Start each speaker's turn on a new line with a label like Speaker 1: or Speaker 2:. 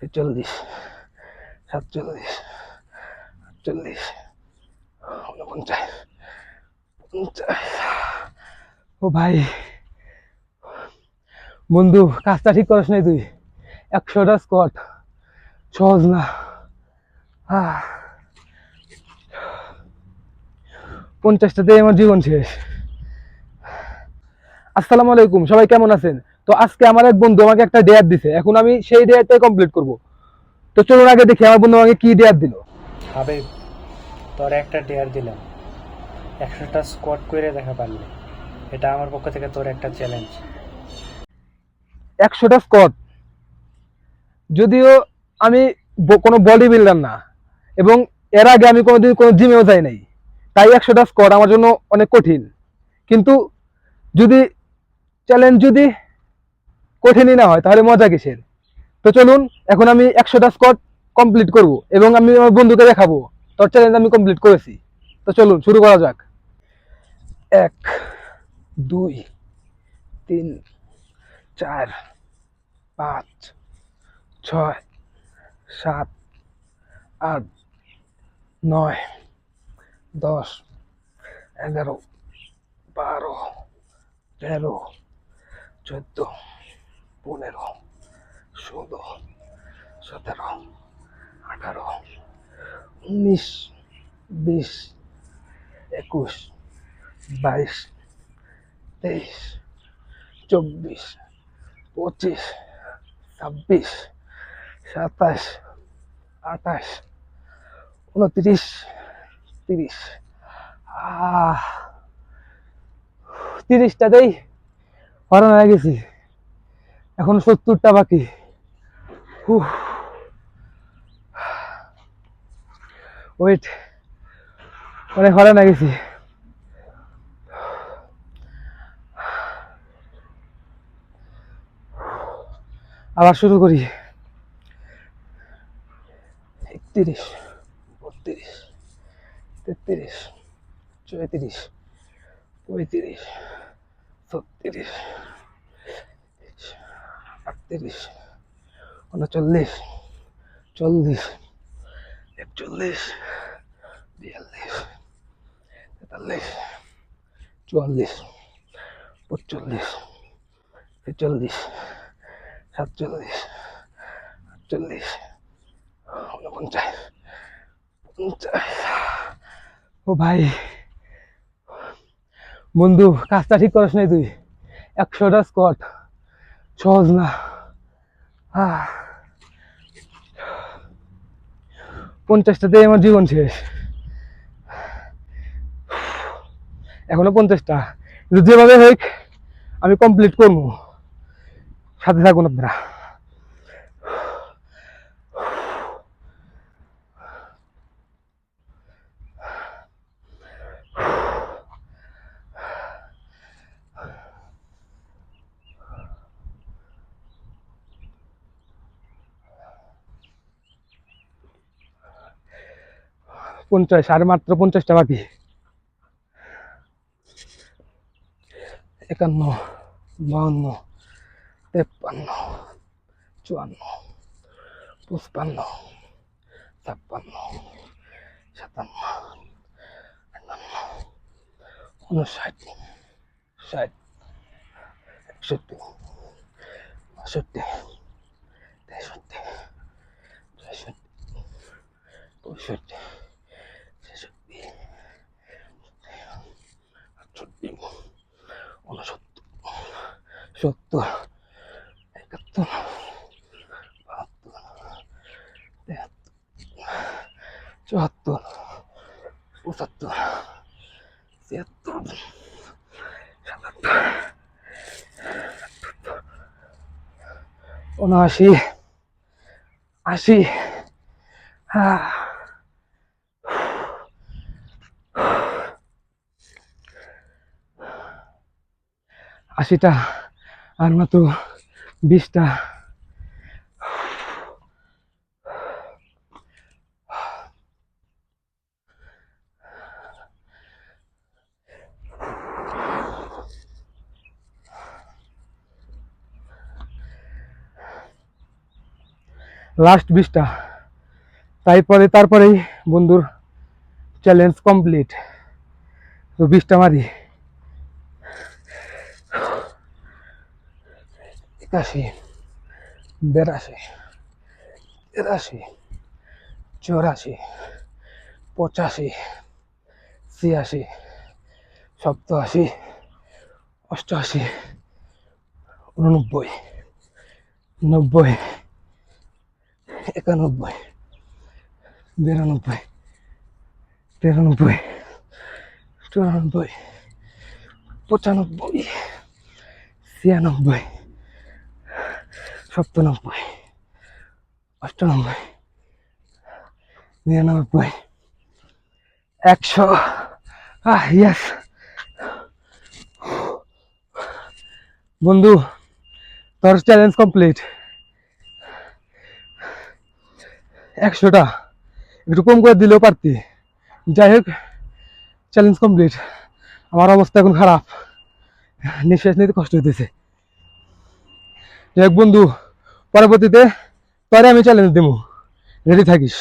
Speaker 1: ছেচল্লিশ সাতচল্লিশ আটচল্লিশ পঞ্চাশ ও ভাই বন্ধু কাজটা ঠিক করিস নাই তুই একশোটা স্কট সহজ না পঞ্চাশটাতে আমার জীবন শেষ আসসালামু আলাইকুম সবাই কেমন আছেন তো আজকে আমার এক বন্ধু আমাকে একটা ডেয়ার দিছে এখন আমি সেই ডেয়ারটাই কমপ্লিট করব তো চলুন আগে দেখি আমার বন্ধু আমাকে কি ডেয়ার দিল
Speaker 2: হাবিব তোর একটা ডেয়ার দিলাম একশোটা স্কোয়াড করে দেখা পারলে এটা আমার পক্ষ থেকে তোর একটা চ্যালেঞ্জ
Speaker 1: একশোটা স্কোয়াড যদিও আমি কোনো বডি বিল্ডার না এবং এর আগে আমি কোনোদিন কোনো জিমেও যাই নাই তাই একশোটা স্কোয়াড আমার জন্য অনেক কঠিন কিন্তু যদি চ্যালেঞ্জ যদি কঠিনই না হয় তাহলে মজা কিসের তো চলুন এখন আমি একশোটা স্কট কমপ্লিট করব এবং আমি আমার বন্ধুকে দেখাবো তোর চ্যালেঞ্জ আমি কমপ্লিট করেছি তো চলুন শুরু করা যাক এক দুই তিন চার পাঁচ ছয় সাত আট নয় দশ এগারো বারো তেরো চোদ্দো পনেরো ষোলো সতেরো আঠারো উনিশ বিশ একুশ বাইশ তেইশ চব্বিশ পঁচিশ ছাব্বিশ সাতাশ আঠাশ উনত্রিশ তিরিশ তিরিশটাতেই হরানো হয়ে গেছি এখন সত্তরটা বাকি ওয়েট অনেক হরা না গেছি আবার শুরু করি একত্রিশ বত্রিশ তেত্রিশ চৌত্রিশ পঁয়ত্রিশ ছত্রিশ তিরিশ উনচল্লিশ চল্লিশ একচল্লিশ বিয়াল্লিশ তেতাল্লিশ চুয়াল্লিশ পঁচল্লিশ ছেচল্লিশ সাতচল্লিশ আটচল্লিশ উনপঞ্চাশ পঞ্চাশ ও ভাই বন্ধু কাজটা ঠিক করিস নাই তুই একশোটা স্কট সহজ না পঞ্চাশটাতে আমার জীবন শেষ এখনো পঞ্চাশটা যেভাবে হোক আমি কমপ্লিট করবো সাথে থাকুন আপনারা পঞ্চাশ সাড়ে মাত্র পঞ্চাশটা বাকি একান্ন বাহান্ন তেপ্পান্ন চুয়ান্ন পঁচপান্ন ছাপ্পান্ন সাতান্ন আটান্ন উনষাট ষাট একষট্টি বাষট্টি তেষট্টি পঁয়ষট্টি পঁয়ষট্টি このショット、ショットが、かったとちょっと、おさっと、せやっと、っと、この足、足、はぁ、あ、20 টা আর না তো 20 টা लास्ट 20 টা টাইপ করে তারপরে বন্ধু চ্যালেঞ্জ কমপ্লিট 20 টা মারি একাশি বিরাশি তিরাশি চুরাশি পঁচাশি ছিয়াশি সপ্তাশি অষ্টআশি উননব্বই নব্বই একানব্বই বিরানব্বই তিরানব্বই চুরানব্বই পঁচানব্বই ছিয়ানব্বই সপ্তানব্বই অষ্টানব্বই নিরানব্বই একশো আহ ইয়াস বন্ধু তোর চ্যালেঞ্জ কমপ্লিট একশোটা একটু কম করে দিলেও পারতি যাই হোক চ্যালেঞ্জ কমপ্লিট আমার অবস্থা এখন খারাপ নিঃশ্বাস নিতে কষ্ট হইতেছে যাই হোক বন্ধু পরবর্তীতে তরে আমি চ্যালেঞ্জ দেবো রেডি থাকিস